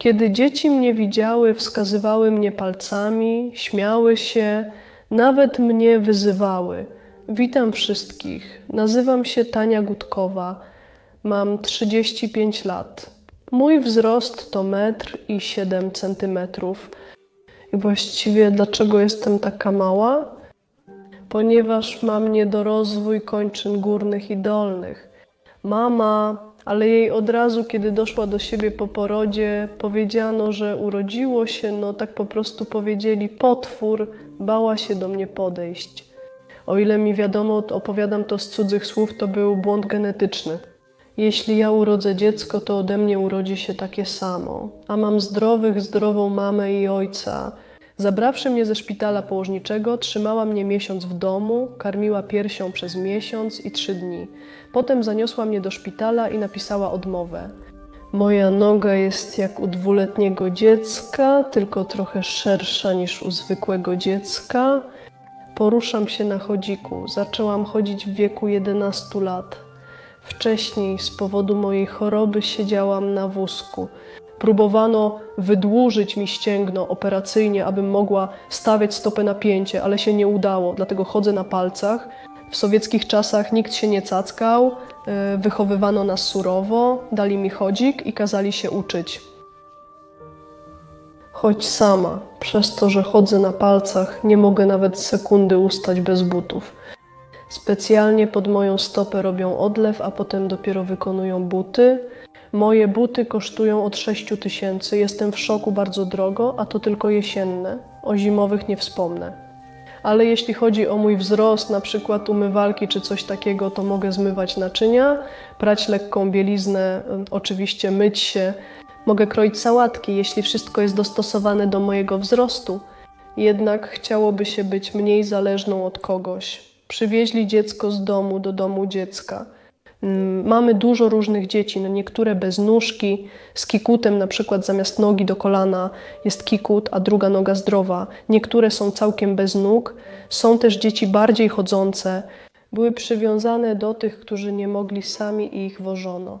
Kiedy dzieci mnie widziały, wskazywały mnie palcami, śmiały się, nawet mnie wyzywały. Witam wszystkich. Nazywam się Tania Gutkowa. Mam 35 lat. Mój wzrost to metr i 7 centymetrów. I właściwie dlaczego jestem taka mała? Ponieważ mam niedorozwój kończyn górnych i dolnych. Mama, ale jej od razu, kiedy doszła do siebie po porodzie, powiedziano, że urodziło się, no tak po prostu powiedzieli, potwór, bała się do mnie podejść. O ile mi wiadomo, opowiadam to z cudzych słów, to był błąd genetyczny. Jeśli ja urodzę dziecko, to ode mnie urodzi się takie samo. A mam zdrowych, zdrową mamę i ojca. Zabrawszy mnie ze szpitala położniczego, trzymała mnie miesiąc w domu, karmiła piersią przez miesiąc i trzy dni. Potem zaniosła mnie do szpitala i napisała odmowę. Moja noga jest jak u dwuletniego dziecka, tylko trochę szersza niż u zwykłego dziecka. Poruszam się na chodziku. Zaczęłam chodzić w wieku 11 lat. Wcześniej z powodu mojej choroby siedziałam na wózku. Próbowano wydłużyć mi ścięgno operacyjnie, abym mogła stawiać stopę na pięcie, ale się nie udało, dlatego chodzę na palcach. W sowieckich czasach nikt się nie cackał, e, wychowywano nas surowo, dali mi chodzik i kazali się uczyć. Choć sama, przez to, że chodzę na palcach, nie mogę nawet sekundy ustać bez butów. Specjalnie pod moją stopę robią odlew, a potem dopiero wykonują buty. Moje buty kosztują od 6 tysięcy. Jestem w szoku bardzo drogo, a to tylko jesienne. O zimowych nie wspomnę. Ale jeśli chodzi o mój wzrost, na przykład umywalki czy coś takiego, to mogę zmywać naczynia, prać lekką bieliznę, y, oczywiście myć się. Mogę kroić sałatki, jeśli wszystko jest dostosowane do mojego wzrostu. Jednak chciałoby się być mniej zależną od kogoś. Przywieźli dziecko z domu do domu dziecka. Mm, Mamy dużo różnych dzieci, no niektóre bez nóżki, z kikutem na przykład zamiast nogi do kolana jest kikut, a druga noga zdrowa. Niektóre są całkiem bez nóg. Są też dzieci bardziej chodzące. Były przywiązane do tych, którzy nie mogli sami i ich wożono.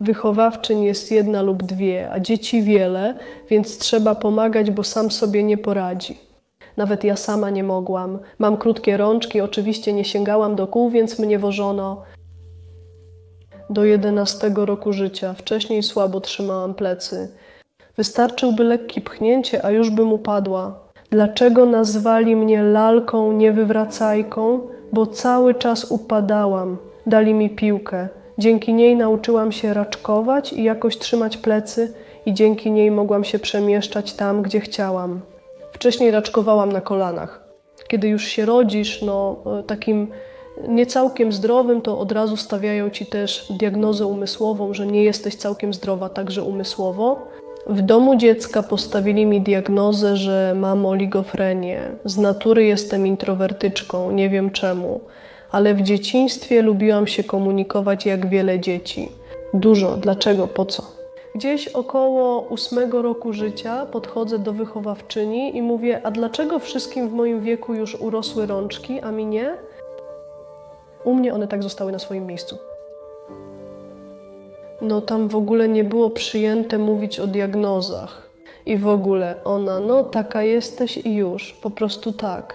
Wychowawczyń jest jedna lub dwie, a dzieci wiele, więc trzeba pomagać, bo sam sobie nie poradzi. Nawet ja sama nie mogłam. Mam krótkie rączki, oczywiście nie sięgałam do kół, więc mnie wożono do 11 roku życia. Wcześniej słabo trzymałam plecy. Wystarczyłby lekkie pchnięcie, a już bym upadła. Dlaczego nazwali mnie lalką, niewywracajką? Bo cały czas upadałam. Dali mi piłkę. Dzięki niej nauczyłam się raczkować i jakoś trzymać plecy, i dzięki niej mogłam się przemieszczać tam, gdzie chciałam. Wcześniej raczkowałam na kolanach. Kiedy już się rodzisz, no e, takim niecałkiem zdrowym, to od razu stawiają ci też diagnozę umysłową, że nie jesteś całkiem zdrowa także umysłowo. W domu dziecka postawili mi diagnozę, że mam oligofrenię. Z natury jestem introwertyczką, nie wiem czemu, ale w dzieciństwie lubiłam się komunikować jak wiele dzieci. Dużo, dlaczego, po co? Gdzieś około ósmego roku życia podchodzę do wychowawczyni i mówię: A dlaczego wszystkim w moim wieku już urosły rączki, a mi nie? U mnie one tak zostały na swoim miejscu. No tam w ogóle nie było przyjęte mówić o diagnozach. I w ogóle ona, no taka jesteś i już, po prostu tak.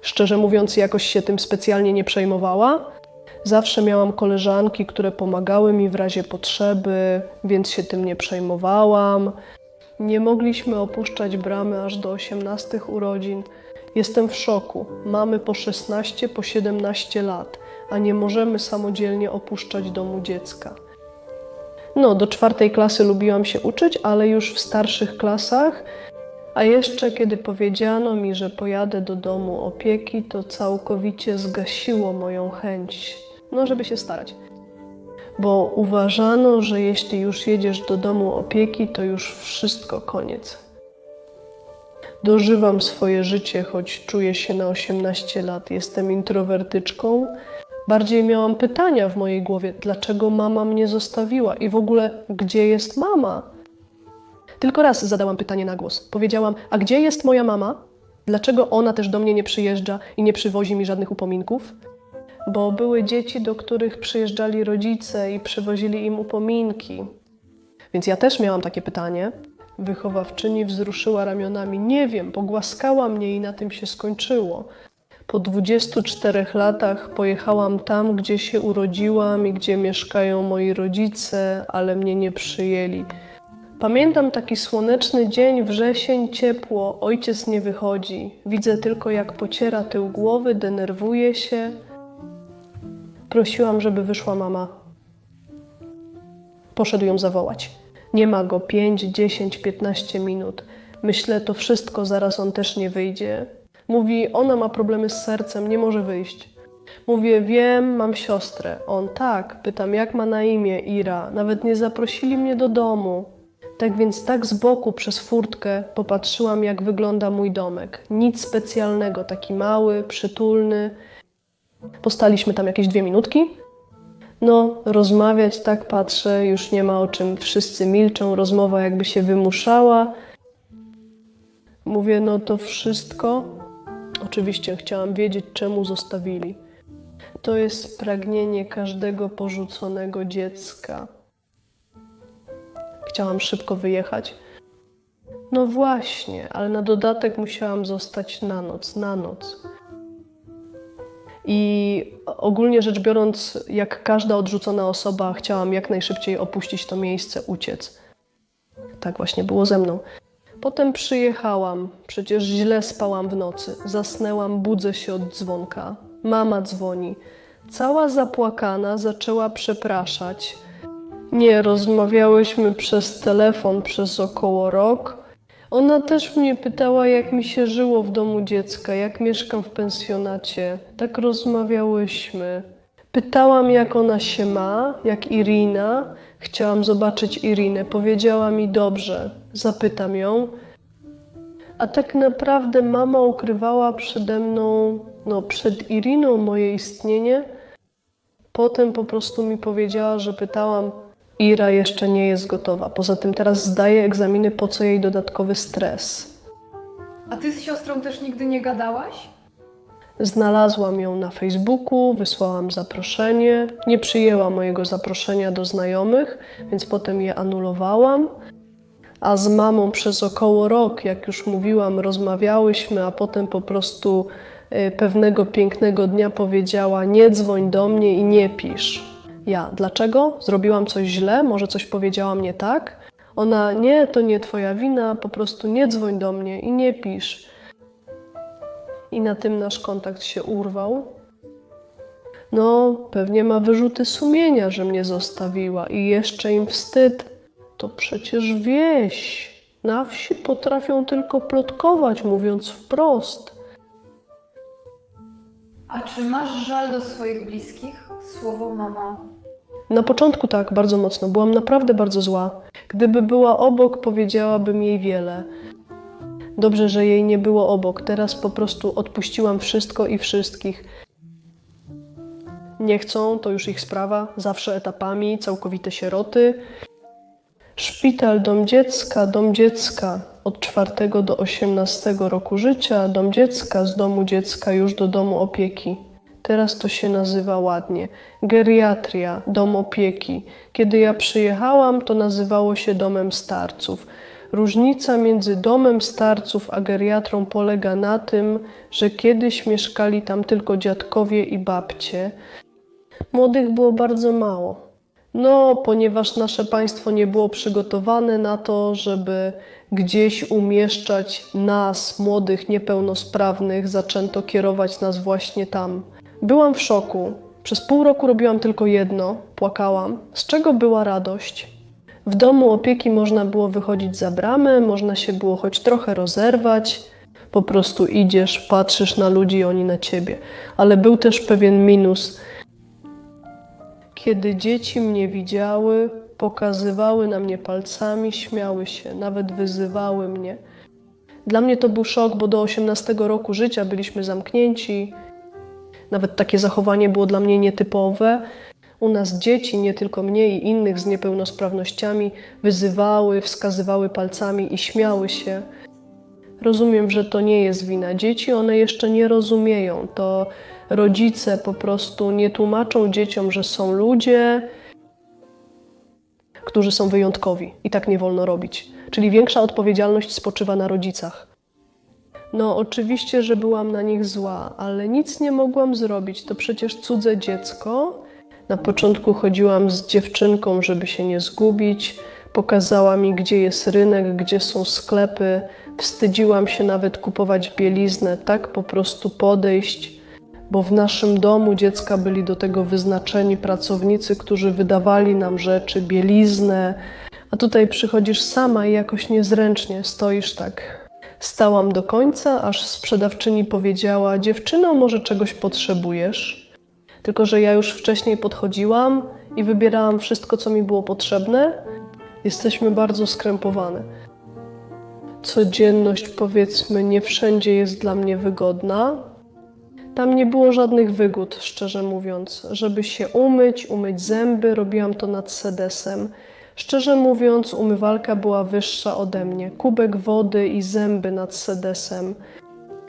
Szczerze mówiąc, jakoś się tym specjalnie nie przejmowała. Zawsze miałam koleżanki, które pomagały mi w razie potrzeby, więc się tym nie przejmowałam. Nie mogliśmy opuszczać bramy aż do 18 urodzin. Jestem w szoku. Mamy po 16, po 17 lat, a nie możemy samodzielnie opuszczać domu dziecka. No, do czwartej klasy lubiłam się uczyć, ale już w starszych klasach. A jeszcze kiedy powiedziano mi, że pojadę do domu opieki, to całkowicie zgasiło moją chęć, no, żeby się starać. Bo uważano, że jeśli już jedziesz do domu opieki, to już wszystko koniec. Dożywam swoje życie, choć czuję się na 18 lat. Jestem introwertyczką. Bardziej miałam pytania w mojej głowie, dlaczego mama mnie zostawiła i w ogóle gdzie jest mama? Tylko raz zadałam pytanie na głos. Powiedziałam: A gdzie jest moja mama? Dlaczego ona też do mnie nie przyjeżdża i nie przywozi mi żadnych upominków? Bo były dzieci, do których przyjeżdżali rodzice i przywozili im upominki. Więc ja też miałam takie pytanie. Wychowawczyni wzruszyła ramionami. Nie wiem, pogłaskała mnie i na tym się skończyło. Po 24 latach pojechałam tam, gdzie się urodziłam i gdzie mieszkają moi rodzice, ale mnie nie przyjęli. Pamiętam taki słoneczny dzień, wrzesień, ciepło, ojciec nie wychodzi. Widzę tylko, jak pociera tył głowy, denerwuje się. Prosiłam, żeby wyszła mama. Poszedł ją zawołać. Nie ma go 5, 10, 15 minut. Myślę, to wszystko, zaraz on też nie wyjdzie. Mówi, ona ma problemy z sercem, nie może wyjść. Mówię, wiem, mam siostrę. On, tak. Pytam, jak ma na imię Ira. Nawet nie zaprosili mnie do domu. Tak więc tak z boku przez furtkę popatrzyłam, jak wygląda mój domek. Nic specjalnego, taki mały, przytulny. Postaliśmy tam jakieś dwie minutki. No, rozmawiać tak patrzę, już nie ma o czym, wszyscy milczą, rozmowa jakby się wymuszała. Mówię, no to wszystko. Oczywiście chciałam wiedzieć, czemu zostawili. To jest pragnienie każdego porzuconego dziecka. Chciałam szybko wyjechać. No właśnie, ale na dodatek musiałam zostać na noc, na noc. I ogólnie rzecz biorąc, jak każda odrzucona osoba, chciałam jak najszybciej opuścić to miejsce, uciec. Tak właśnie było ze mną. Potem przyjechałam, przecież źle spałam w nocy. Zasnęłam, budzę się od dzwonka. Mama dzwoni. Cała zapłakana zaczęła przepraszać. Nie, rozmawiałyśmy przez telefon przez około rok. Ona też mnie pytała, jak mi się żyło w domu dziecka, jak mieszkam w pensjonacie. Tak rozmawiałyśmy. Pytałam, jak ona się ma, jak Irina. Chciałam zobaczyć Irinę. Powiedziała mi dobrze. Zapytam ją. A tak naprawdę mama ukrywała przede mną, no przed Iriną moje istnienie. Potem po prostu mi powiedziała, że pytałam, Ira jeszcze nie jest gotowa. Poza tym teraz zdaje egzaminy, po co jej dodatkowy stres. A ty z siostrą też nigdy nie gadałaś? Znalazłam ją na Facebooku, wysłałam zaproszenie. Nie przyjęła mojego zaproszenia do znajomych, więc potem je anulowałam. A z mamą przez około rok, jak już mówiłam, rozmawiałyśmy, a potem po prostu y, pewnego pięknego dnia powiedziała: Nie dzwoń do mnie i nie pisz. Ja, dlaczego? Zrobiłam coś źle? Może coś powiedziałam nie tak? Ona, nie, to nie twoja wina, po prostu nie dzwoń do mnie i nie pisz. I na tym nasz kontakt się urwał. No, pewnie ma wyrzuty sumienia, że mnie zostawiła i jeszcze im wstyd. To przecież wieś. Na wsi potrafią tylko plotkować, mówiąc wprost. A czy masz żal do swoich bliskich? Słowo mama. Na początku tak, bardzo mocno. Byłam naprawdę bardzo zła. Gdyby była obok, powiedziałabym jej wiele. Dobrze, że jej nie było obok. Teraz po prostu odpuściłam wszystko i wszystkich. Nie chcą, to już ich sprawa. Zawsze etapami, całkowite sieroty. Szpital, dom dziecka, dom dziecka. Od 4 do 18 roku życia, dom dziecka, z domu dziecka już do domu opieki. Teraz to się nazywa ładnie. Geriatria, dom opieki. Kiedy ja przyjechałam, to nazywało się domem starców. Różnica między domem starców a geriatrą polega na tym, że kiedyś mieszkali tam tylko dziadkowie i babcie. Młodych było bardzo mało. No, ponieważ nasze państwo nie było przygotowane na to, żeby gdzieś umieszczać nas, młodych, niepełnosprawnych, zaczęto kierować nas właśnie tam. Byłam w szoku. Przez pół roku robiłam tylko jedno płakałam. Z czego była radość? W domu opieki można było wychodzić za bramę, można się było choć trochę rozerwać. Po prostu idziesz, patrzysz na ludzi, oni na ciebie. Ale był też pewien minus. Kiedy dzieci mnie widziały, pokazywały na mnie palcami, śmiały się, nawet wyzywały mnie. Dla mnie to był szok, bo do 18 roku życia byliśmy zamknięci. Nawet takie zachowanie było dla mnie nietypowe. U nas dzieci, nie tylko mnie i innych z niepełnosprawnościami, wyzywały, wskazywały palcami i śmiały się. Rozumiem, że to nie jest wina dzieci, one jeszcze nie rozumieją. To rodzice po prostu nie tłumaczą dzieciom, że są ludzie. którzy są wyjątkowi i tak nie wolno robić. Czyli większa odpowiedzialność spoczywa na rodzicach. No, oczywiście, że byłam na nich zła, ale nic nie mogłam zrobić. To przecież cudze dziecko. Na początku chodziłam z dziewczynką, żeby się nie zgubić. Pokazała mi, gdzie jest rynek, gdzie są sklepy. Wstydziłam się nawet kupować bieliznę, tak po prostu podejść, bo w naszym domu dziecka byli do tego wyznaczeni pracownicy, którzy wydawali nam rzeczy, bieliznę. A tutaj przychodzisz sama i jakoś niezręcznie stoisz tak. Stałam do końca, aż sprzedawczyni powiedziała: Dziewczyno, może czegoś potrzebujesz? Tylko, że ja już wcześniej podchodziłam i wybierałam wszystko, co mi było potrzebne. Jesteśmy bardzo skrępowane. Codzienność, powiedzmy, nie wszędzie jest dla mnie wygodna. Tam nie było żadnych wygód, szczerze mówiąc. Żeby się umyć, umyć zęby, robiłam to nad sedesem. Szczerze mówiąc, umywalka była wyższa ode mnie. Kubek wody i zęby nad sedesem.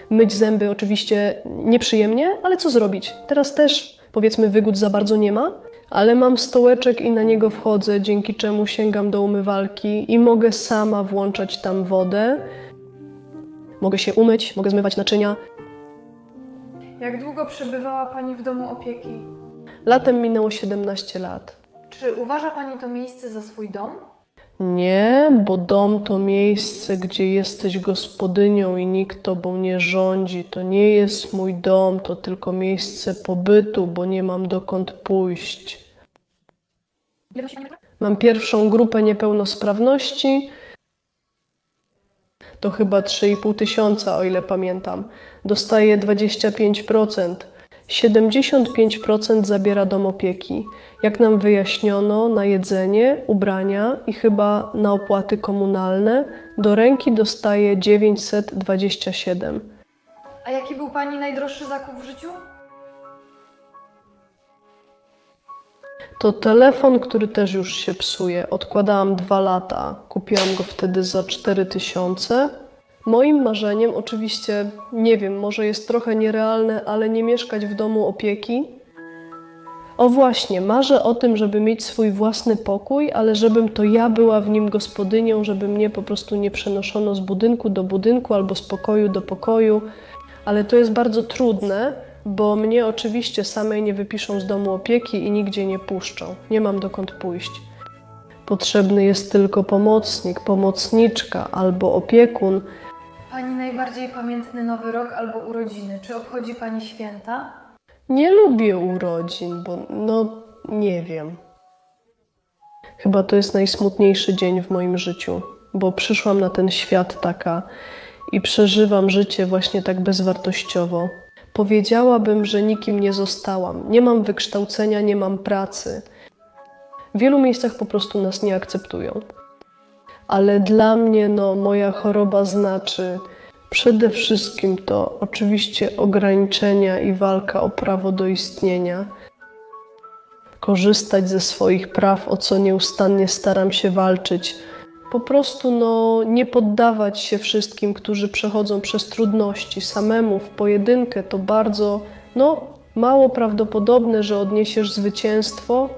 Myć zęby oczywiście nieprzyjemnie, ale co zrobić? Teraz też, powiedzmy, wygód za bardzo nie ma, ale mam stołeczek i na niego wchodzę, dzięki czemu sięgam do umywalki i mogę sama włączać tam wodę. Mogę się umyć, mogę zmywać naczynia. Jak długo przebywała Pani w domu opieki? Latem minęło 17 lat. Czy uważa Pani to miejsce za swój dom? Nie, bo dom to miejsce, gdzie jesteś gospodynią i nikt tobą nie rządzi. To nie jest mój dom, to tylko miejsce pobytu, bo nie mam dokąd pójść. Mam pierwszą grupę niepełnosprawności. To chyba 3,5 tysiąca, o ile pamiętam. Dostaję 25%. 75% zabiera dom opieki. Jak nam wyjaśniono, na jedzenie, ubrania i chyba na opłaty komunalne do ręki dostaje 927. A jaki był Pani najdroższy zakup w życiu? To telefon, który też już się psuje. Odkładałam dwa lata. Kupiłam go wtedy za 4000. Moim marzeniem, oczywiście, nie wiem, może jest trochę nierealne, ale nie mieszkać w domu opieki. O właśnie, marzę o tym, żeby mieć swój własny pokój, ale żebym to ja była w nim gospodynią, żeby mnie po prostu nie przenoszono z budynku do budynku albo z pokoju do pokoju. Ale to jest bardzo trudne, bo mnie oczywiście samej nie wypiszą z domu opieki i nigdzie nie puszczą. Nie mam dokąd pójść. Potrzebny jest tylko pomocnik, pomocniczka albo opiekun. Pani najbardziej pamiętny nowy rok albo urodziny? Czy obchodzi Pani święta? Nie lubię urodzin, bo no nie wiem. Chyba to jest najsmutniejszy dzień w moim życiu, bo przyszłam na ten świat taka i przeżywam życie właśnie tak bezwartościowo. Powiedziałabym, że nikim nie zostałam. Nie mam wykształcenia, nie mam pracy. W wielu miejscach po prostu nas nie akceptują. Ale dla mnie, no, moja choroba znaczy przede wszystkim to oczywiście ograniczenia i walka o prawo do istnienia. Korzystać ze swoich praw, o co nieustannie staram się walczyć. Po prostu no, nie poddawać się wszystkim, którzy przechodzą przez trudności. Samemu w pojedynkę to bardzo no, mało prawdopodobne, że odniesiesz zwycięstwo,